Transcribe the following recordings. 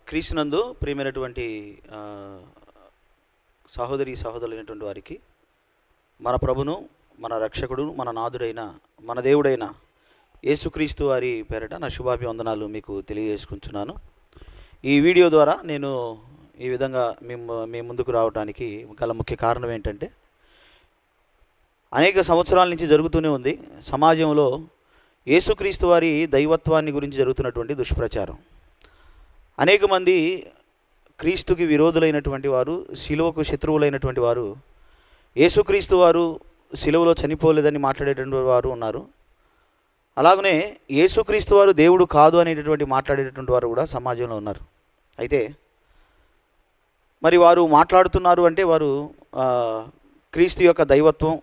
క్రీస్తునందు ప్రియమైనటువంటి సహోదరి సహోదరులైనటువంటి వారికి మన ప్రభును మన రక్షకుడు మన నాదుడైన మన దేవుడైన యేసుక్రీస్తు వారి పేరట నా శుభాభివందనాలు మీకు తెలియజేసుకుంటున్నాను. ఈ వీడియో ద్వారా నేను ఈ విధంగా మేము మీ ముందుకు రావడానికి గల ముఖ్య కారణం ఏంటంటే అనేక సంవత్సరాల నుంచి జరుగుతూనే ఉంది. సమాజంలో యేసుక్రీస్తు వారి దైవత్వాన్ని గురించి జరుగుతున్నటువంటి దుష్ప్రచారం. అనేక మంది క్రీస్తుకి విరోధులైనటువంటి వారు శిలువకు శత్రువులైనటువంటి వారు యేసుక్రీస్తు వారు శిలువలో చనిపోలేదని మాట్లాడేటువంటి వారు ఉన్నారు. అలాగనే యేసుక్రీస్తు వారు దేవుడు కాదు అనేటటువంటి మాట్లాడేటటువంటి వారు కూడా సమాజంలో ఉన్నారు. అయితే మరి వారు మాట్లాడుతున్నారు అంటే వారు క్రీస్తు యొక్క దైవత్వం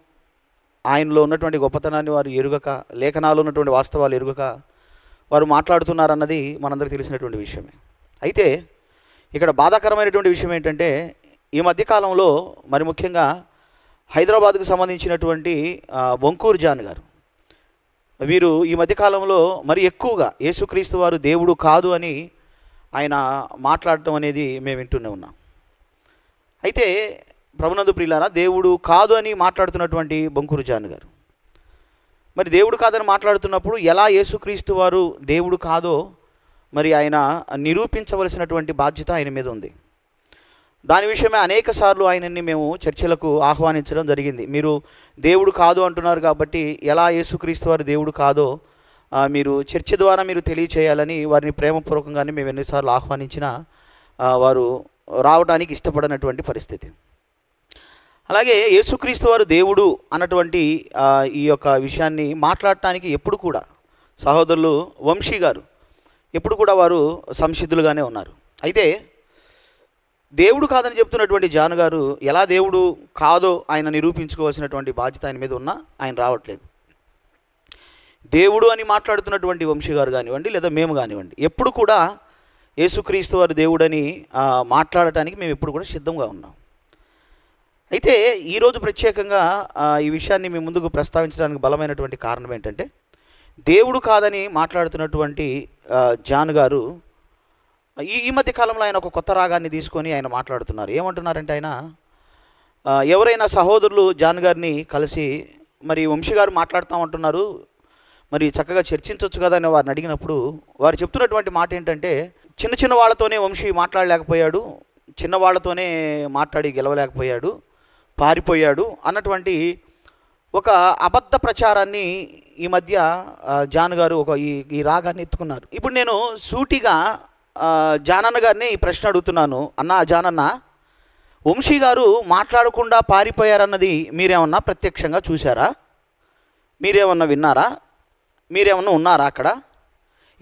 ఆయనలో ఉన్నటువంటి గొప్పతనాన్ని వారు ఎరుగక లేఖనాలు ఉన్నటువంటి వాస్తవాలు ఎరుగక వారు మాట్లాడుతున్నారన్నది మనందరికీ తెలిసినటువంటి విషయమే. అయితే ఇక్కడ బాధాకరమైనటువంటి విషయం ఏంటంటే ఈ మధ్యకాలంలో మరి ముఖ్యంగా హైదరాబాద్కు సంబంధించినటువంటి బొంకూరు జాన్ గారు. వీరు ఈ మధ్యకాలంలో మరి ఎక్కువగా యేసుక్రీస్తు వారు దేవుడు కాదు అని ఆయన మాట్లాడటం అనేది మేము వింటూనే ఉన్నాం. అయితే ప్రభునందు ప్రియులారా దేవుడు కాదు అని మాట్లాడుతున్నటువంటి బొంకూరు జాన్ గారు. మరి దేవుడు కాదని మాట్లాడుతున్నప్పుడు ఎలా యేసుక్రీస్తు వారు దేవుడు కాదో మరి ఆయన నిరూపించవలసినటువంటి బాధ్యత ఆయన మీద ఉంది. దాని విషయమే అనేక సార్లు ఆయనని మేము చర్చలకు ఆహ్వానించడం జరిగింది. మీరు దేవుడు కాదు అంటున్నారు కాబట్టి ఎలా యేసుక్రీస్తు వారు దేవుడు కాదో మీరు చర్చ ద్వారా మీరు తెలియచేయాలని వారిని ప్రేమపూర్వకంగానే మేము ఎన్నిసార్లు ఆహ్వానించినా వారు రావడానికి ఇష్టపడనటువంటి పరిస్థితి. అలాగే యేసుక్రీస్తు వారు దేవుడు అన్నటువంటి ఈ యొక్క విషయాన్ని మాట్లాడటానికి ఎప్పుడు కూడా సహోదరులు వంశీ గారు ఎప్పుడు కూడా వారు సంసిద్ధులుగానే ఉన్నారు. అయితే దేవుడు కాదని చెప్తున్నటువంటి జాను గారు ఎలా దేవుడు కాదో ఆయన నిరూపించుకోవాల్సినటువంటి బాధ్యత ఆయన మీద ఉన్నా ఆయన రావట్లేదు. దేవుడు అని మాట్లాడుతున్నటువంటి వంశీ గారు కానివ్వండి లేదా మేము కానివ్వండి ఎప్పుడు కూడా యేసుక్రీస్తు వారు దేవుడని మాట్లాడటానికి మేము ఎప్పుడు కూడా సిద్ధంగా ఉన్నాం. అయితే ఈరోజు ప్రత్యేకంగా ఈ విషయాన్ని మీ ముందుకు ప్రస్తావించడానికి బలమైనటువంటి కారణం ఏంటంటే దేవుడు కాదని మాట్లాడుతున్నటువంటి జాన్ గారు ఈ ఈ మధ్య కాలంలో ఆయన ఒక కొత్త రాగాన్ని తీసుకొని ఆయన మాట్లాడుతున్నారు. ఏమంటున్నారంటే ఆయన ఎవరైనా సహోదరులు జాన్ గారిని కలిసి మరి వంశీ గారు మాట్లాడుతామంటున్నారు మరి చక్కగా చర్చించవచ్చు కదా అని వారిని అడిగినప్పుడు వారు చెప్తున్నటువంటి మాట ఏంటంటే చిన్న చిన్న వాళ్ళతోనే వంశీ మాట్లాడలేకపోయాడు చిన్న వాళ్ళతోనే మాట్లాడి గెలవలేకపోయాడు పారిపోయాడు అన్నటువంటి ఒక అబద్ధ ప్రచారాన్ని ఈ మధ్య జాన్ గారు ఒక ఈ ఈ రాగాన్ని ఎత్తుకున్నారు. ఇప్పుడు నేను సూటిగా జానన్న గారిని ఈ ప్రశ్న అడుగుతున్నాను. అన్న జానన్న వంశీ గారు మాట్లాడకుండా పారిపోయారన్నది మీరేమన్నా ప్రత్యక్షంగా చూసారా మీరేమన్నా విన్నారా? మీరేమన్నా ఉన్నారా అక్కడ?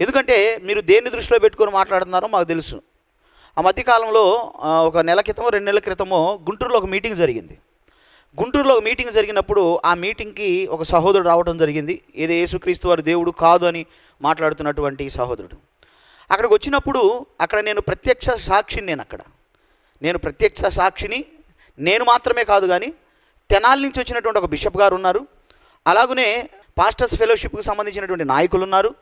ఎందుకంటే మీరు దేన్ని దృష్టిలో పెట్టుకొని మాట్లాడుతున్నారో మాకు తెలుసు. ఆ మధ్యకాలంలో ఒక నెల క్రితమో రెండు నెలల క్రితమో గుంటూరులో ఒక మీటింగ్ జరిగింది. గుంటూరులో ఒక మీటింగ్ జరిగినప్పుడు ఆ మీటింగ్కి ఒక సహోదరుడు రావడం జరిగింది. ఏదో యేసుక్రీస్తు వారి దేవుడు కాదు అని మాట్లాడుతున్నటువంటి సహోదరుడు. అక్కడికి వచ్చినప్పుడు అక్కడ నేను ప్రత్యక్ష సాక్షిని నేను అక్కడ. నేను ప్రత్యక్ష సాక్షిని నేను మాత్రమే కాదు కానీ తెనాల నుంచి వచ్చినటువంటి ఒక బిషప్ గారు ఉన్నారు. అలాగనే పాస్టర్స్ ఫెలోషిప్కి సంబంధించినటువంటి నాయకులు ఉన్నారు.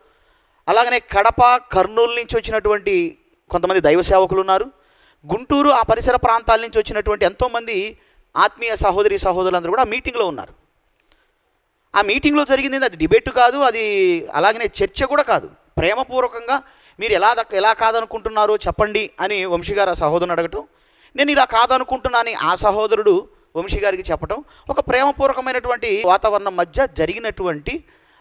అలాగనే కడప కర్నూలు నుంచి వచ్చినటువంటి కొంతమంది దైవ సేవకులు ఉన్నారు. గుంటూరు ఆ పరిసర ప్రాంతాల నుంచి వచ్చినటువంటి ఎంతోమంది ఆత్మీయ సహోదరి సహోదరులందరూ కూడా మీటింగ్లో ఉన్నారు. ఆ మీటింగ్లో జరిగింది అది డిబేట్ కాదు అది అలాగనే చర్చ కూడా కాదు. ప్రేమపూర్వకంగా మీరు ఎలా దక్క ఎలా కాదనుకుంటున్నారో చెప్పండి అని వంశీ గారు ఆ సహోదరుని అడగటం నేను ఇలా కాదనుకుంటున్నానని ఆ సహోదరుడు వంశీ గారికి చెప్పటం ఒక ప్రేమపూర్వకమైనటువంటి వాతావరణం మధ్య జరిగినటువంటి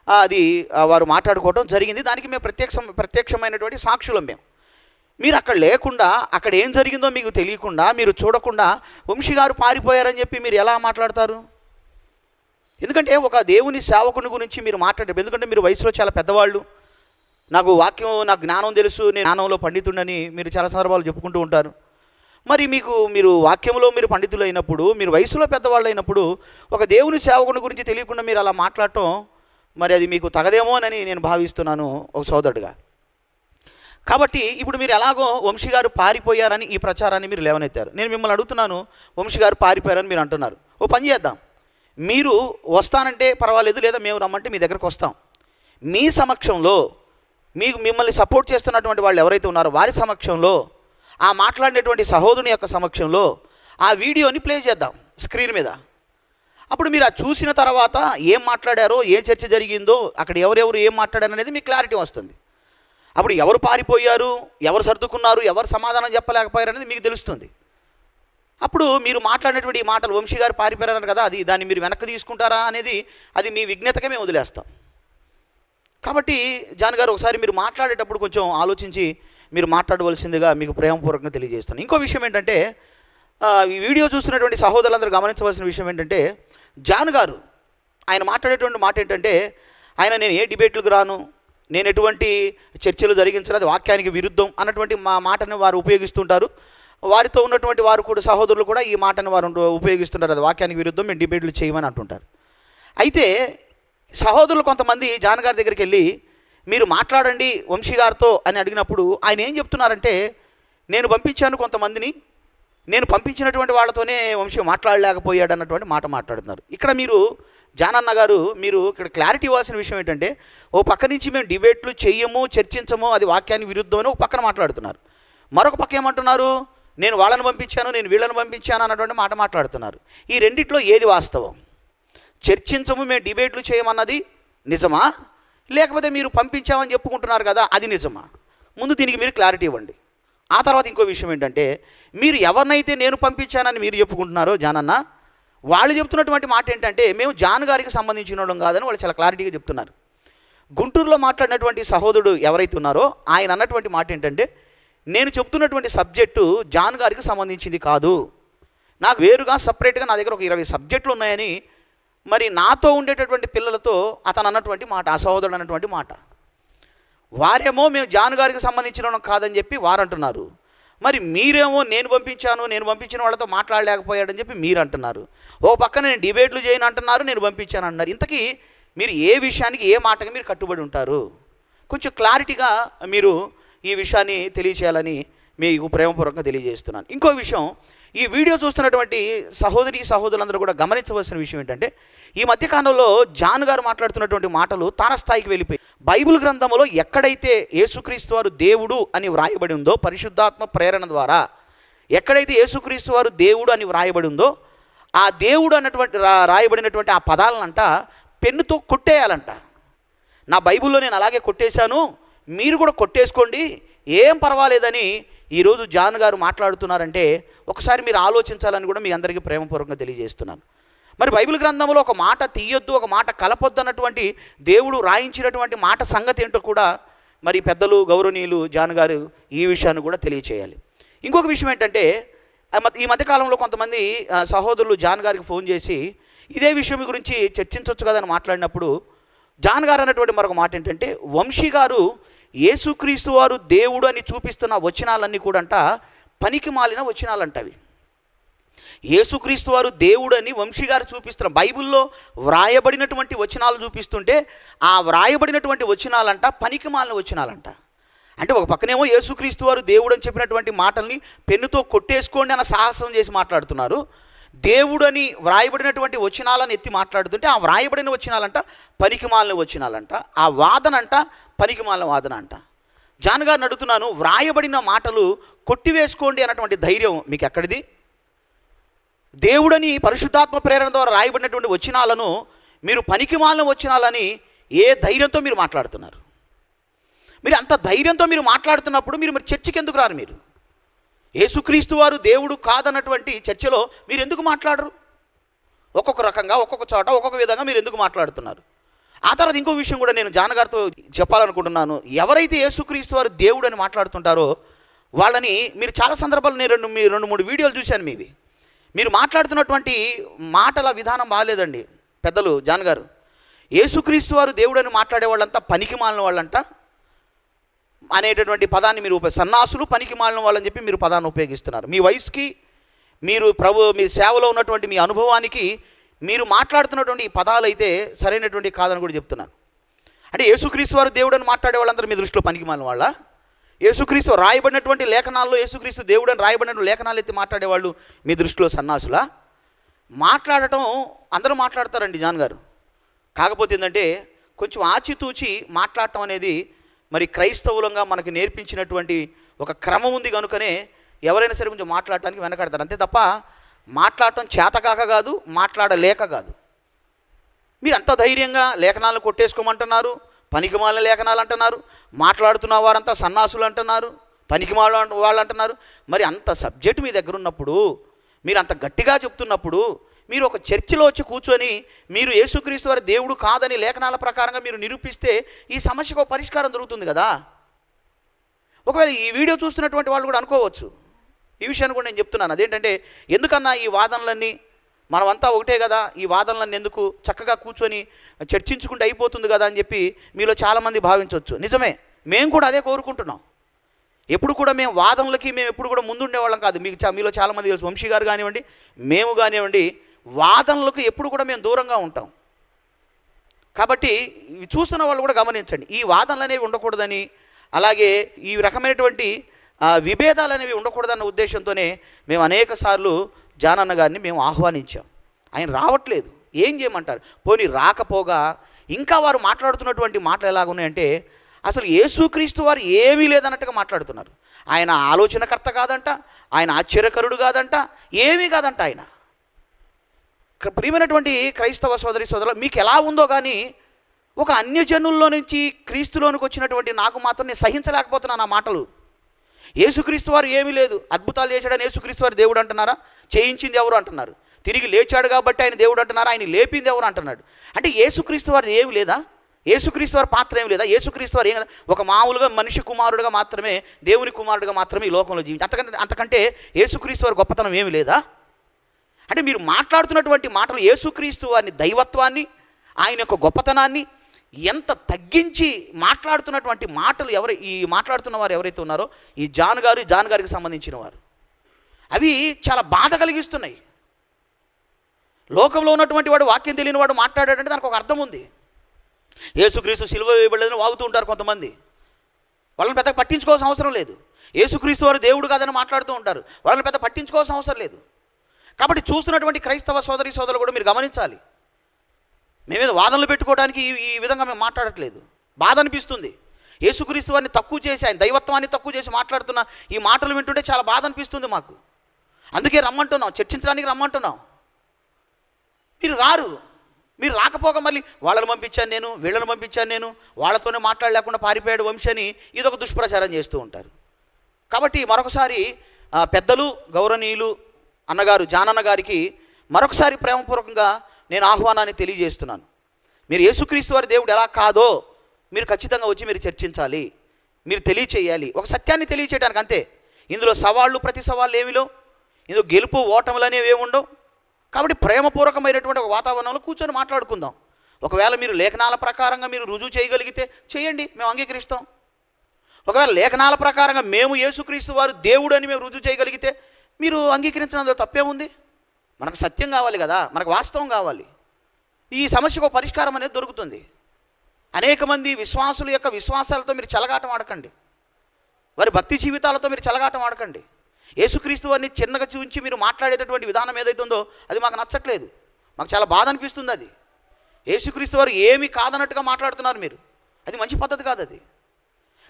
అది వారు మాట్లాడుకోవడం జరిగింది. దానికి మేము ప్రత్యక్ష ప్రత్యక్షమైనటువంటి సాక్షులం మేము. మీరు అక్కడ లేకుండా అక్కడ ఏం జరిగిందో మీకు తెలియకుండా మీరు చూడకుండా వంశీ గారు పారిపోయారని చెప్పి మీరు ఎలా మాట్లాడతారు? ఎందుకంటే ఒక దేవుని సేవకుని గురించి మీరు మాట్లాడారు ఎందుకంటే మీరు వయసులో చాలా పెద్దవాళ్ళు. నాకు వాక్యం నాకు జ్ఞానం తెలుసు నేను జ్ఞానంలో పండితుడని మీరు చాలా సందర్భాలు చెప్పుకుంటూ ఉంటారు. మరి మీకు మీరు వాక్యంలో మీరు పండితులు అయినప్పుడు మీరు వయసులో పెద్దవాళ్ళు అయినప్పుడు ఒక దేవుని సేవకుని గురించి తెలియకుండా మీరు అలా మాట్లాడటం మరి అది మీకు తగదేమోనని నేను భావిస్తున్నాను ఒక సోదరుడుగా. కాబట్టి ఇప్పుడు మీరు ఎలాగో వంశీ గారు పారిపోయారని ఈ ప్రచారాన్ని మీరు లేవనెత్తారు. నేను మిమ్మల్ని అడుగుతున్నాను వంశీ గారు పారిపోయారని మీరు అంటున్నారు. ఓ పని చేద్దాం. మీరు వస్తానంటే పర్వాలేదు లేదా మేము రమ్మంటే మీ దగ్గరకు వస్తాం. మీ సమక్షంలో మీకు మిమ్మల్ని సపోర్ట్ చేస్తున్నటువంటి వాళ్ళు ఎవరైతే ఉన్నారో వారి సమక్షంలో ఆ మాట్లాడినటువంటి సహోదరుని యొక్క సమక్షంలో ఆ వీడియోని ప్లే చేద్దాం స్క్రీన్ మీద. అప్పుడు మీరు అది చూసిన తర్వాత ఏం మాట్లాడారో ఏ చర్చ జరిగిందో అక్కడ ఎవరెవరు ఏం మాట్లాడారనేది మీకు క్లారిటీ వస్తుంది. అప్పుడు ఎవరు పారిపోయారు? ఎవరు సర్దుకున్నారు? ఎవరు సమాధానం చెప్పలేకపోయారు అనేది మీకు తెలుస్తుంది. అప్పుడు మీరు మాట్లాడినటువంటి ఈ మాటలు వంశీ గారు పారిపోయారన్నారు కదా అది దాన్ని మీరు వెనక్కి తీసుకుంటారా అనేది అది మీ విజ్ఞతకే మేము వదిలేస్తాం. కాబట్టి జాన్ గారు ఒకసారి మీరు మాట్లాడేటప్పుడు కొంచెం ఆలోచించి మీరు మాట్లాడవలసిందిగా మీకు ప్రేమపూర్వకంగా తెలియజేస్తాను. ఇంకో విషయం ఏంటంటే ఈ వీడియో చూస్తున్నటువంటి సహోదరులందరూ గమనించవలసిన విషయం ఏంటంటే జాన్ గారు ఆయన మాట్లాడేటువంటి మాట ఏంటంటే ఆయన నేను ఏ డిబేట్లకు రాను? నేను ఎటువంటి చర్చలు జరిగించను అది వాక్యానికి విరుద్ధం అన్నటువంటి మా మాటను వారు ఉపయోగిస్తుంటారు. వారితో ఉన్నటువంటి వారు కూడా సహోదరులు కూడా ఈ మాటను వారు ఉపయోగిస్తుంటారు. అది వాక్యానికి విరుద్ధం మేము డిబేట్లు చేయమని అంటుంటారు. అయితే సహోదరులు కొంతమంది జాన్ గారి దగ్గరికి వెళ్ళి మీరు మాట్లాడండి వంశీ గారితో అని అడిగినప్పుడు ఆయన ఏం చెప్తున్నారంటే నేను పంపించాను కొంతమందిని నేను పంపించినటువంటి వాళ్ళతోనే వంశీ మాట్లాడలేకపోయాడు అన్నటువంటి మాట మాట్లాడుతున్నారు. ఇక్కడ మీరు జానన్న గారు మీరు ఇక్కడ క్లారిటీ ఇవ్వాల్సిన విషయం ఏంటంటే ఓ పక్క నుంచి మేము డిబేట్లు చెయ్యము చర్చించము అది వాక్యానికి విరుద్ధం అని ఒక పక్కన మాట్లాడుతున్నారు. మరొక పక్క ఏమంటున్నారు? నేను వాళ్ళని పంపించాను నేను వీళ్ళని పంపించాను అన్నటువంటి మాట మాట్లాడుతున్నారు. ఈ రెండిట్లో ఏది వాస్తవం? చర్చించము మేము డిబేట్లు చేయమన్నది నిజమా? లేకపోతే మీరు పంపించామని చెప్పుకుంటున్నారు కదా అది నిజమా? ముందు దీనికి మీరు క్లారిటీ ఇవ్వండి. ఆ తర్వాత ఇంకో విషయం ఏంటంటే మీరు ఎవరినైతే నేను పంపించానని మీరు చెప్పుకుంటున్నారో జానన్న వాళ్ళు చెప్తున్నటువంటి మాట ఏంటంటే మేము జాన్ గారికి సంబంధించిన వాళ్ళం కాదని వాళ్ళు చాలా క్లారిటీగా చెప్తున్నారు. గుంటూరులో మాట్లాడినటువంటి సహోదరుడు ఎవరైతే ఉన్నారో ఆయన అన్నటువంటి మాట ఏంటంటే నేను చెప్తున్నటువంటి సబ్జెక్టు జాన్ గారికి సంబంధించింది కాదు. నాకు వేరుగా సపరేట్గా నా దగ్గర ఒక ఇరవై సబ్జెక్టులు ఉన్నాయని మరి నాతో ఉండేటటువంటి పిల్లలతో అతను అన్నటువంటి మాట ఆ సహోదరుడు అన్నటువంటి మాట. వారేమో మేము జాను గారికి సంబంధించిన కాదని చెప్పి వారు అంటున్నారు మరి మీరేమో నేను పంపించాను నేను పంపించిన వాళ్ళతో మాట్లాడలేకపోయాడని చెప్పి మీరు అంటున్నారు ఓ పక్క నేను డిబేట్లు చేయను అంటున్నారు నేను పంపించాను అంటున్నారు. ఇంతకీ మీరు ఏ విషయానికి ఏ మాటకి మీరు కట్టుబడి ఉంటారు? కొంచెం క్లారిటీగా మీరు ఈ విషయాన్ని తెలియచేయాలని మీకు ప్రేమపూర్వకంగా తెలియజేస్తున్నాను. ఇంకో విషయం ఈ వీడియో చూస్తున్నటువంటి సహోదరి సహోదరులందరూ కూడా గమనించవలసిన విషయం ఏంటంటే ఈ మధ్యకాలంలో జాన్ గారు మాట్లాడుతున్నటువంటి మాటలు తారస్థాయికి వెళ్ళిపోయి బైబిల్ గ్రంథంలో ఎక్కడైతే యేసుక్రీస్తు వారు దేవుడు అని వ్రాయబడి ఉందో పరిశుద్ధాత్మ ప్రేరణ ద్వారా ఎక్కడైతే యేసుక్రీస్తు వారు దేవుడు అని వ్రాయబడి ఉందో ఆ దేవుడు అన్నటువంటి రా రాయబడినటువంటి ఆ పదాలనంట పెన్నుతో కొట్టేయాలంట. నా బైబిల్లో నేను అలాగే కొట్టేశాను మీరు కూడా కొట్టేసుకోండి ఏం పర్వాలేదని ఈరోజు జాన్ గారు మాట్లాడుతున్నారంటే ఒకసారి మీరు ఆలోచించాలని కూడా మీ అందరికీ ప్రేమపూర్వకంగా తెలియజేస్తున్నాను. మరి బైబిల్ గ్రంథంలో ఒక మాట తీయొద్దు ఒక మాట కలపొద్దు అన్నటువంటి దేవుడు రాయించినటువంటి మాట సంగతి ఏంటో కూడా మరి పెద్దలు గౌరవనీయులు జాన్ గారు ఈ విషయాన్ని కూడా తెలియచేయాలి. ఇంకొక విషయం ఏంటంటే ఈ మధ్యకాలంలో కొంతమంది సహోదరులు జాన్ గారికి ఫోన్ చేసి ఇదే విషయం గురించి చర్చించవచ్చు కదని మాట్లాడినప్పుడు జాన్ గారు అన్నటువంటి మరొక మాట ఏంటంటే వంశీ గారు యేసుక్రీస్తు వారు దేవుడు అని చూపిస్తున్న వచనాలన్నీ కూడా అంట పనికి మాలిన వచనాలంటవి. యేసుక్రీస్తు వారు దేవుడు అని వంశీ గారు చూపిస్తున్న బైబిల్లో వ్రాయబడినటువంటి వచనాలు చూపిస్తుంటే ఆ వ్రాయబడినటువంటి వచనాలంట పనికి మాలిన వచనాలంట. అంటే ఒక పక్కనేమో యేసుక్రీస్తు వారు దేవుడు అని చెప్పినటువంటి మాటల్ని పెన్నుతో కొట్టేసుకోండి అన్న సాహసం చేసి మాట్లాడుతున్నారు. దేవుడని వ్రాయబడినటువంటి వచనాలను ఎత్తి మాట్లాడుతుంటే ఆ వ్రాయబడిన వచనాలంట పనికిమాలిన వచనాలంట ఆ వాదనంట పనికిమాలిన వాదన అంట జాన్ గారు అడుగుతున్నాను వ్రాయబడిన మాటలు కొట్టివేసుకోండి అన్నటువంటి ధైర్యం మీకు ఎక్కడిది దేవుడని పరిశుద్ధాత్మ ప్రేరణ ద్వారా రాయబడినటువంటి వచనాలను మీరు పనికిమాలిన వచనాలని ఏ ధైర్యంతో మీరు మాట్లాడుతున్నారు? మీరు అంత ధైర్యంతో మీరు మాట్లాడుతున్నప్పుడు మీరు మరి చర్చికి ఎందుకు రారు మీరు? యేసుక్రీస్తు వారు దేవుడు కాదన్నటువంటి చర్చలో మీరు ఎందుకు మాట్లాడరు? ఒక్కొక్క రకంగా ఒక్కొక్క చోట ఒక్కొక్క విధంగా మీరు ఎందుకు మాట్లాడుతున్నారు? ఆ తర్వాత ఇంకో విషయం కూడా నేను జానగారితో చెప్పాలనుకుంటున్నాను. ఎవరైతే యేసుక్రీస్తు వారు దేవుడు అని మాట్లాడుతుంటారో వాళ్ళని మీరు చాలా సందర్భాలు నేను రెండు మీ రెండు మూడు వీడియోలు చూశాను మీవి. మీరు మాట్లాడుతున్నటువంటి మాటల విధానం బాగాలేదండి పెద్దలు జాన్ గారు యేసుక్రీస్తు వారు దేవుడు అని మాట్లాడే వాళ్ళంతా పనికి మాలిన వాళ్ళంట అనేటటువంటి పదాన్ని మీరు ఉపయోగి సన్నాసులు పనికి మాలిన వాళ్ళని చెప్పి మీరు పదాన్ని ఉపయోగిస్తున్నారు. మీ వయసుకి మీరు ప్రభు మీ సేవలో ఉన్నటువంటి మీ అనుభవానికి మీరు మాట్లాడుతున్నటువంటి ఈ పదాలు అయితే సరైనటువంటి కాదని కూడా చెప్తున్నాను అంటే యేసుక్రీస్తు వారు దేవుడు అని మాట్లాడే వాళ్ళందరూ మీ దృష్టిలో పనికి మాలిన వాళ్ళ? యేసుక్రీస్తు రాయబడినటువంటి లేఖనాల్లో యేసుక్రీస్తు దేవుడు అని రాయబడిన లేఖనాలు అయితే మాట్లాడేవాళ్ళు మీ దృష్టిలో సన్నాసులా? మాట్లాడటం అందరూ మాట్లాడతారండి జాన్ గారు. కాకపోతే ఏంటంటే కొంచెం ఆచితూచి మాట్లాడటం అనేది మరి క్రైస్తవులంగా మనకు నేర్పించినటువంటి ఒక క్రమం ఉంది కనుకనే ఎవరైనా సరే కొంచెం మాట్లాడటానికి వెనకడతారు. అంతే తప్ప మాట్లాడటం చేతకాక కాదు మాట్లాడలేక కాదు. మీరు అంత ధైర్యంగా లేఖనాలను కొట్టేసుకోమంటున్నారు పనికిమాలిన లేఖనాలు అంటున్నారు మాట్లాడుతున్న వారంతా సన్నాసులు అంటున్నారు పనికిమాల వాళ్ళు అంటున్నారు మరి అంత సబ్జెక్ట్ మీ దగ్గర ఉన్నప్పుడు మీరు అంత గట్టిగా చెప్తున్నప్పుడు మీరు ఒక చర్చిలో వచ్చి కూర్చొని మీరు యేసుక్రీస్తు వారి దేవుడు కాదని లేఖనాల ప్రకారంగా మీరు నిరూపిస్తే ఈ సమస్యకు ఒక పరిష్కారం దొరుకుతుంది కదా. ఒకవేళ ఈ వీడియో చూస్తున్నటువంటి వాళ్ళు కూడా అనుకోవచ్చు. ఈ విషయాన్ని కూడా నేను చెప్తున్నాను. అదేంటంటే ఎందుకన్నా ఈ వాదనలన్నీ మనమంతా ఒకటే కదా ఈ వాదనలన్నీ ఎందుకు చక్కగా కూర్చొని చర్చించుకుంటే అయిపోతుంది కదా అని చెప్పి మీలో చాలామంది భావించవచ్చు. నిజమే మేము కూడా అదే కోరుకుంటున్నాం. ఎప్పుడు కూడా మేము వాదనలకి మేము ఎప్పుడు కూడా ముందుండేవాళ్ళం కాదు. మీకు మీలో చాలామంది తెలుసు. వంశీ గారు కానివ్వండి మేము కానివ్వండి వాదనలకు ఎప్పుడు కూడా మేము దూరంగా ఉంటాం. కాబట్టి చూస్తున్న వాళ్ళు కూడా గమనించండి. ఈ వాదనలు అనేవి ఉండకూడదని అలాగే ఈ రకమైనటువంటి విభేదాలు అనేవి ఉండకూడదన్న ఉద్దేశంతోనే మేము అనేక సార్లు జానన్న గారిని మేము ఆహ్వానించాం. ఆయన రావట్లేదు. ఏం చేయమంటారు? పోనీ రాకపోగా ఇంకా వారు మాట్లాడుతున్నటువంటి మాటలు ఎలాగున్నాయంటే అసలు యేసుక్రీస్తు వారు ఏమీ లేదన్నట్టుగా మాట్లాడుతున్నారు. ఆయన ఆలోచనకర్త కాదంట ఆయన ఆశ్చర్యకరుడు కాదంట ఏమీ కాదంట ఆయన. ప్రియమైనటువంటి క్రైస్తవ సోదరి సోదరులు మీకు ఎలా ఉందో కానీ ఒక అన్యజనుల్లో నుంచి క్రీస్తులోనికి వచ్చినటువంటి నాకు మాత్రం నేను సహించలేకపోతున్నాను ఆ మాటలు. యేసుక్రీస్తు వారు ఏమీ లేదు. అద్భుతాలు చేశాడని యేసుక్రీస్తు వారు దేవుడు అంటున్నారా? చేయించింది ఎవరు అంటున్నారు? తిరిగి లేచాడు కాబట్టి ఆయన దేవుడు అంటున్నారా? ఆయన లేపింది ఎవరు అంటున్నాడు? అంటే యేసుక్రీస్తు వారు ఏమి లేదా? యేసుక్రీస్తు వారి పాత్ర ఏమి లేదా? యేసుక్రీస్తు వారు ఏం లేదా ఒక మామూలుగా మనిషి కుమారుడుగా మాత్రమే దేవుని కుమారుడుగా మాత్రమే ఈ లోకంలో జీవించి అంతకంటే అంతకంటే యేసుక్రీస్తు వారి గొప్పతనం ఏమి లేదా? అంటే మీరు మాట్లాడుతున్నటువంటి మాటలు యేసుక్రీస్తు వారిని దైవత్వాన్ని ఆయన యొక్క గొప్పతనాన్ని ఎంత తగ్గించి మాట్లాడుతున్నటువంటి మాటలు ఎవరు ఈ మాట్లాడుతున్న వారు ఎవరైతే ఉన్నారో ఈ జాన్ గారు జాన్ గారికి సంబంధించిన వారు. అవి చాలా బాధ కలిగిస్తున్నాయి. లోకంలో ఉన్నటువంటి వాడు వాక్యం తెలియని వాడు మాట్లాడాడంటే దానికి ఒక అర్థం ఉంది. యేసుక్రీస్తు సిలువ వేయబడలేదని వాగుతూ ఉంటారు కొంతమంది. వాళ్ళని పెద్ద పట్టించుకోవాల్సిన అవసరం లేదు. యేసుక్రీస్తు వారు దేవుడు కాదని మాట్లాడుతూ ఉంటారు. వాళ్ళని పెద్ద పట్టించుకోవాల్సిన అవసరం లేదు. కాబట్టి చూస్తున్నటువంటి క్రైస్తవ సోదరి సోదరులు కూడా మీరు గమనించాలి. మేమేదో వాదనలు పెట్టుకోవడానికి ఈ విధంగా మేము మాట్లాడట్లేదు. బాధ అనిపిస్తుంది. యేసుక్రీస్తు వారిని తక్కువ చేసి ఆయన దైవత్వాన్ని తక్కువ చేసి మాట్లాడుతున్న ఈ మాటలు వింటుంటే చాలా బాధ అనిపిస్తుంది మాకు. అందుకే రమ్మంటున్నాం చర్చించడానికి రమ్మంటున్నాం. మీరు రారు. మీరు రాకపోగా మళ్ళీ వాళ్ళని పంపించాను నేను వీళ్ళని పంపించాను నేను వాళ్ళతోనే మాట్లాడలేకుండా పారిపోయాడు వంశని ఇదొక దుష్ప్రచారం చేస్తూ ఉంటారు. కాబట్టి మరొకసారి పెద్దలు గౌరవనీయులు అన్నగారు జానన్న గారికి మరొకసారి ప్రేమపూర్వకంగా నేను ఆహ్వానాన్ని తెలియజేస్తున్నాను. మీరు యేసుక్రీస్తు వారి దేవుడు ఎలా కాదో మీరు ఖచ్చితంగా వచ్చి మీరు చర్చించాలి. మీరు తెలియచేయాలి. ఒక సత్యాన్ని తెలియచేయడానికి అంతే. ఇందులో సవాళ్ళు ప్రతి సవాళ్ళు ఏమిలో? ఇందులో గెలుపు ఓటములు అనేవి ఏముండవు? ఉండవు కాబట్టి ప్రేమపూర్వకమైనటువంటి ఒక వాతావరణంలో కూర్చొని మాట్లాడుకుందాం. ఒకవేళ మీరు లేఖనాల ప్రకారంగా మీరు రుజువు చేయగలిగితే చేయండి మేము అంగీకరిస్తాం. ఒకవేళ లేఖనాల ప్రకారంగా మేము యేసుక్రీస్తు వారు దేవుడు అని మేము రుజువు చేయగలిగితే మీరు అంగీకరించడంలో తప్పేముంది? మనకు సత్యం కావాలి కదా మనకు వాస్తవం కావాలి. ఈ సమస్యకు పరిష్కారం అనేది దొరుకుతుంది. అనేక మంది విశ్వాసుల యొక్క విశ్వాసాలతో మీరు చెలగాటం ఆడకండి. వారి భక్తి జీవితాలతో మీరు చెలగాటం ఆడకండి. యేసుక్రీస్తు వారిని చిన్నగా చూపించి మీరు మాట్లాడేటటువంటి విధానం ఏదైతే ఉందో అది మాకు నచ్చట్లేదు. మాకు చాలా బాధ అనిపిస్తుంది అది. యేసుక్రీస్తు వారు ఏమీ కాదన్నట్టుగా మాట్లాడుతున్నారు మీరు. అది మంచి పద్ధతి కాదు అది.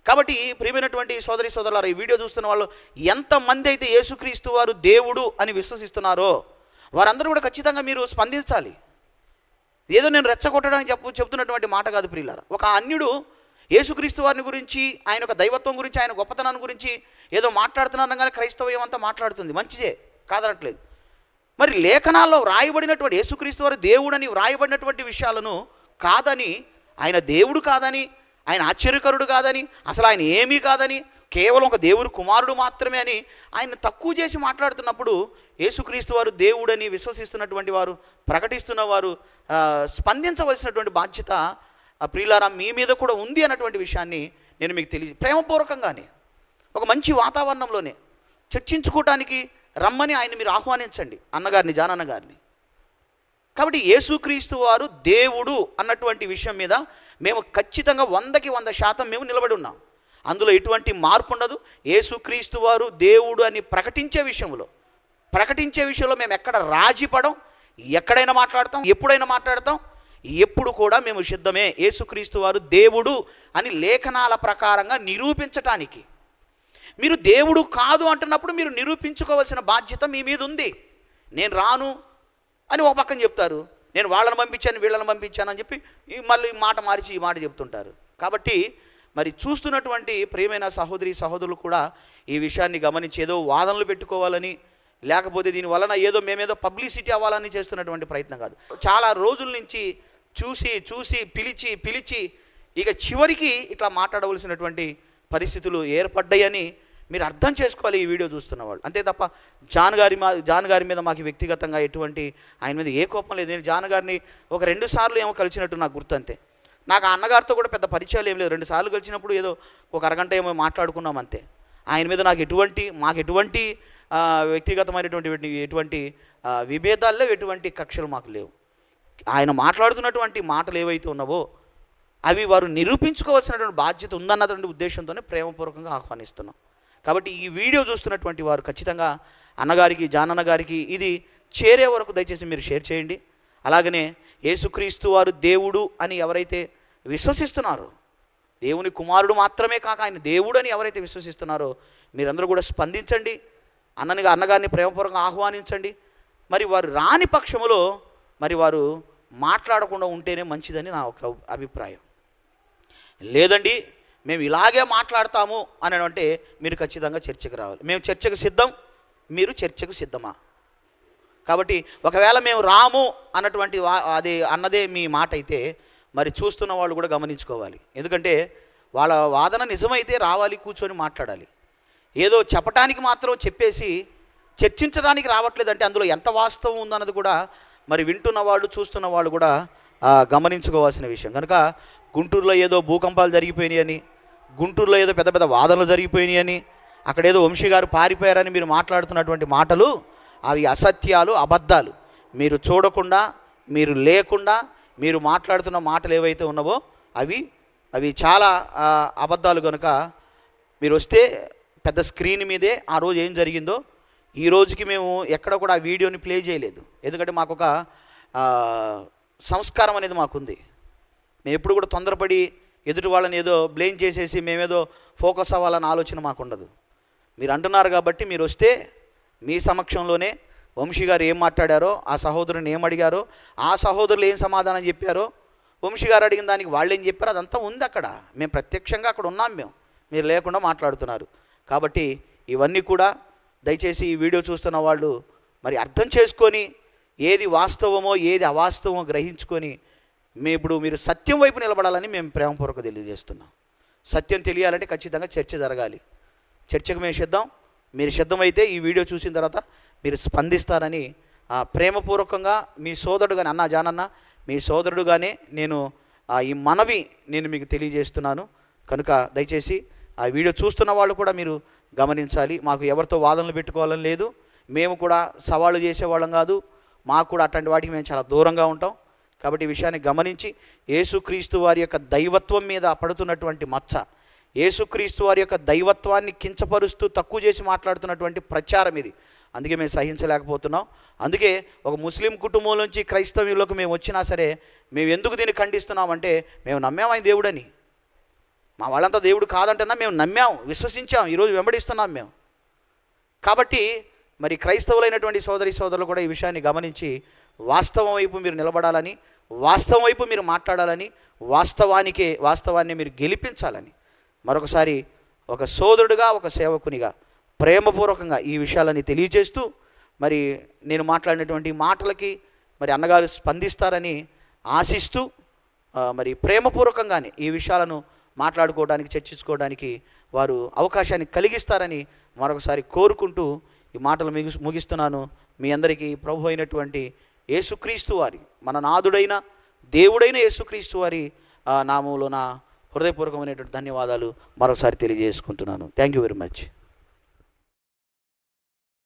కాబట్టి ప్రియమైనటువంటి సోదరి సోదరులారు ఈ వీడియో చూస్తున్న వాళ్ళు ఎంతమంది అయితే యేసుక్రీస్తు వారు దేవుడు అని విశ్వసిస్తున్నారో వారందరూ కూడా ఖచ్చితంగా మీరు స్పందించాలి. ఏదో నేను రెచ్చగొట్టడానికి చెప్పు చెప్తున్నటువంటి మాట కాదు ప్రియులారా. ఒక అన్యుడు యేసుక్రీస్తు వారిని గురించి ఆయన యొక్క దైవత్వం గురించి ఆయన గొప్పతనాన్ని గురించి ఏదో మాట్లాడుతున్నాను కానీ క్రైస్తవ్యం అంతా మాట్లాడుతుంది. మంచిదే కాదనట్లేదు. మరి లేఖనాల్లో వ్రాయబడినటువంటి యేసుక్రీస్తు వారు దేవుడని వ్రాయబడినటువంటి విషయాలను కాదని ఆయన దేవుడు కాదని ఆయన ఆశ్చర్యకరుడు కాదని అసలు ఆయన ఏమీ కాదని కేవలం ఒక దేవుడు కుమారుడు మాత్రమే అని ఆయన తక్కువ చేసి మాట్లాడుతున్నప్పుడు యేసుక్రీస్తు వారు దేవుడని విశ్వసిస్తున్నటువంటి వారు ప్రకటిస్తున్న వారు స్పందించవలసినటువంటి బాధ్యత ప్రియులారా మీ మీద కూడా ఉంది అన్నటువంటి విషయాన్ని నేను మీకు తెలియ ప్రేమపూర్వకంగానే ఒక మంచి వాతావరణంలోనే చర్చించుకోవటానికి రమ్మని ఆయన మీరు ఆహ్వానించండి అన్నగారిని జానన్న గారిని కాబట్టి యేసుక్రీస్తు వారు దేవుడు అన్నటువంటి విషయం మీద మేము ఖచ్చితంగా వందకి వంద శాతం మేము నిలబడి ఉన్నాం. అందులో ఎటువంటి మార్పు ఉండదు. యేసుక్రీస్తు వారు దేవుడు అని ప్రకటించే విషయంలో ప్రకటించే విషయంలో మేము ఎక్కడ రాజీ పడం ఎక్కడైనా మాట్లాడతాం ఎప్పుడైనా మాట్లాడతాం ఎప్పుడు కూడా మేము సిద్ధమే. యేసుక్రీస్తు వారు దేవుడు అని లేఖనాల ప్రకారంగా నిరూపించటానికి. మీరు దేవుడు కాదు అంటున్నప్పుడు మీరు నిరూపించుకోవాల్సిన బాధ్యత మీ మీద ఉంది. నేను రాను అని ఒక పక్కన చెప్తారు. నేను వాళ్ళని పంపించాను వీళ్ళని పంపించాను అని చెప్పి మళ్ళీ ఈ మాట మార్చి ఈ మాట చెప్తుంటారు. కాబట్టి మరి చూస్తున్నటువంటి ప్రియమైన సహోదరి సహోదరులు కూడా ఈ విషయాన్ని గమనించి ఏదో వాదనలు పెట్టుకోవాలని లేకపోతే దీని వలన ఏదో మేమేదో పబ్లిసిటీ అవ్వాలని చేస్తున్నటువంటి ప్రయత్నం కాదు. చాలా రోజుల నుంచి చూసి చూసి పిలిచి పిలిచి ఇక చివరికి ఇట్లా మాట్లాడవలసినటువంటి పరిస్థితులు ఏర్పడ్డాయని మీరు అర్థం చేసుకోవాలి ఈ వీడియో చూస్తున్న వాళ్ళు. అంతే తప్ప జాన్ గారి మా జాన్ గారి మీద మాకు వ్యక్తిగతంగా ఎటువంటి ఆయన మీద ఏ కోపం లేదు. నేను జాన్ గారిని ఒక రెండు సార్లు ఏమో కలిసినట్టు నాకు గుర్తు అంతే నాకు ఆ అన్నగారితో కూడా పెద్ద పరిచయాలు ఏం లేదు. రెండు సార్లు కలిసినప్పుడు ఏదో ఒక అరగంట ఏమో మాట్లాడుకున్నాం అంతే. ఆయన మీద నాకు ఎటువంటి మాకు ఎటువంటి వ్యక్తిగతమైనటువంటి ఎటువంటి విభేదాల్లో ఎటువంటి కక్షలు మాకు లేవు. ఆయన మాట్లాడుతున్నటువంటి మాటలు ఏవైతే ఉన్నావో అవి వారు నిరూపించుకోవాల్సినటువంటి బాధ్యత ఉందన్నటువంటి ఉద్దేశంతోనే ప్రేమపూర్వకంగా ఆహ్వానిస్తున్నాం. కాబట్టి ఈ వీడియో చూస్తున్నటువంటి వారు ఖచ్చితంగా అన్నగారికి జానన్న గారికి ఇది చేరే వరకు దయచేసి మీరు షేర్ చేయండి. అలాగనే యేసుక్రీస్తు వారు దేవుడు అని ఎవరైతే విశ్వసిస్తున్నారో దేవుని కుమారుడు మాత్రమే కాక ఆయన దేవుడు అని ఎవరైతే విశ్వసిస్తున్నారో మీరందరూ కూడా స్పందించండి. అన్ననిగా అన్నగారిని ప్రేమపూర్వకంగా ఆహ్వానించండి. మరి వారు రాని పక్షములో మరి వారు మాట్లాడకుండా ఉంటేనే మంచిదని నా ఒక అభిప్రాయం. లేదండి మేము ఇలాగే మాట్లాడతాము అని అంటే మీరు ఖచ్చితంగా చర్చకు రావాలి. మేము చర్చకు సిద్ధం మీరు చర్చకు సిద్ధమా? కాబట్టి ఒకవేళ మేము రాము అన్నటువంటి వా అది అన్నదే మీ మాట అయితే మరి చూస్తున్న వాళ్ళు కూడా గమనించుకోవాలి. ఎందుకంటే వాళ్ళ వాదన నిజమైతే రావాలి కూర్చొని మాట్లాడాలి. ఏదో చెప్పటానికి మాత్రం చెప్పేసి చర్చించడానికి రావట్లేదంటే అందులో ఎంత వాస్తవం ఉందన్నది కూడా మరి వింటున్న వాళ్ళు చూస్తున్న వాళ్ళు కూడా గమనించుకోవాల్సిన విషయం. కనుక గుంటూరులో ఏదో భూకంపాలు జరిగిపోయినాయని అని గుంటూరులో ఏదో పెద్ద పెద్ద వాదనలు జరిగిపోయినాయి అని అక్కడ ఏదో వంశీ గారు పారిపోయారని మీరు మాట్లాడుతున్నటువంటి మాటలు అవి అసత్యాలు అబద్ధాలు. మీరు చూడకుండా మీరు లేకుండా మీరు మాట్లాడుతున్న మాటలు ఏవైతే ఉన్నావో అవి అవి చాలా అబద్ధాలు కనుక మీరు వస్తే పెద్ద స్క్రీన్ మీదే ఆ రోజు ఏం జరిగిందో ఈ రోజుకి మేము ఎక్కడ కూడా ఆ వీడియోని ప్లే చేయలేదు. ఎందుకంటే మాకు ఒక సంస్కారం అనేది మాకుంది. మేము ఎప్పుడు కూడా తొందరపడి ఎదుటి వాళ్ళని ఏదో బ్లేమ్ చేసేసి మేమేదో ఫోకస్ అవ్వాలని ఆలోచన మాకు ఉండదు మీరు అంటున్నారు కాబట్టి మీరు వస్తే మీ సమక్షంలోనే వంశీ గారు ఏం మాట్లాడారో ఆ సహోదరుని ఏం అడిగారో ఆ సహోదరులు ఏం సమాధానం చెప్పారో వంశీ గారు అడిగిన దానికి వాళ్ళు ఏం చెప్పారో అదంతా ఉంది అక్కడ. మేము ప్రత్యక్షంగా అక్కడ ఉన్నాం మేము. మీరు లేకుండా మాట్లాడుతున్నారు. కాబట్టి ఇవన్నీ కూడా దయచేసి ఈ వీడియో చూస్తున్న వాళ్ళు మరి అర్థం చేసుకొని ఏది వాస్తవమో ఏది అవాస్తవమో గ్రహించుకొని మీ ఇప్పుడు మీరు సత్యం వైపు నిలబడాలని మేము ప్రేమపూర్వక తెలియజేస్తున్నాం. సత్యం తెలియాలంటే ఖచ్చితంగా చర్చ జరగాలి. చర్చకు మేము సిద్ధం. మీరు సిద్ధమైతే ఈ వీడియో చూసిన తర్వాత మీరు స్పందిస్తారని ఆ, ప్రేమపూర్వకంగా మీ సోదరుడుగానే అన్న జానన్న మీ సోదరుడుగానే నేను ఆ, ఈ మనవి నేను మీకు తెలియజేస్తున్నాను. కనుక దయచేసి ఆ వీడియో చూస్తున్న వాళ్ళు కూడా మీరు గమనించాలి. మాకు ఎవరితో వాదనలు పెట్టుకోవాలని లేదు. మేము కూడా సవాళ్ళు చేసేవాళ్ళం కాదు. మాకు కూడా అట్లాంటి వాటికి మేము చాలా దూరంగా ఉంటాం. కాబట్టి ఈ విషయాన్ని గమనించి యేసుక్రీస్తు వారి యొక్క దైవత్వం మీద పడుతున్నటువంటి మచ్చ యేసుక్రీస్తు వారి యొక్క దైవత్వాన్ని కించపరుస్తూ తక్కువ చేసి మాట్లాడుతున్నటువంటి ప్రచారం ఇది. అందుకే మేము సహించలేకపోతున్నాం. అందుకే ఒక ముస్లిం కుటుంబం నుంచి క్రైస్తవ్యులకు మేము వచ్చినా సరే మేము ఎందుకు దీన్ని ఖండిస్తున్నామంటే మేము నమ్మాం ఆయన దేవుడని. మా వాళ్ళంతా దేవుడు కాదంటన్నా మేము నమ్మాం విశ్వసించాం ఈరోజు వెంబడిస్తున్నాం మేము. కాబట్టి మరి క్రైస్తవులైనటువంటి సోదరి సోదరులు కూడా ఈ విషయాన్ని గమనించి వాస్తవం వైపు మీరు నిలబడాలని వాస్తవం వైపు మీరు మాట్లాడాలని వాస్తవానికే వాస్తవాన్ని మీరు గెలిపించాలని. మరొకసారి ఒక సోదరుడుగా ఒక సేవకునిగా ప్రేమపూర్వకంగా ఈ విషయాలని తెలియజేస్తూ మరి నేను మాట్లాడినటువంటి మాటలకి మరి అన్నగారు స్పందిస్తారని ఆశిస్తూ మరి ప్రేమపూర్వకంగానే ఈ విషయాలను మాట్లాడుకోవడానికి చర్చించుకోవడానికి వారు అవకాశాన్ని కలిగిస్తారని మరొకసారి కోరుకుంటూ ఈ మాటలు ముగిస్ ముగిస్తున్నాను. మీ అందరికీ ప్రభు అయినటువంటి యేసుక్రీస్తు వారి మన నాదుడైన దేవుడైన యేసుక్రీస్తు వారి నామంలో నా హృదయపూర్వకమైనటువంటి ధన్యవాదాలు మరోసారి తెలియజేసుకుంటున్నాను. Thank you very much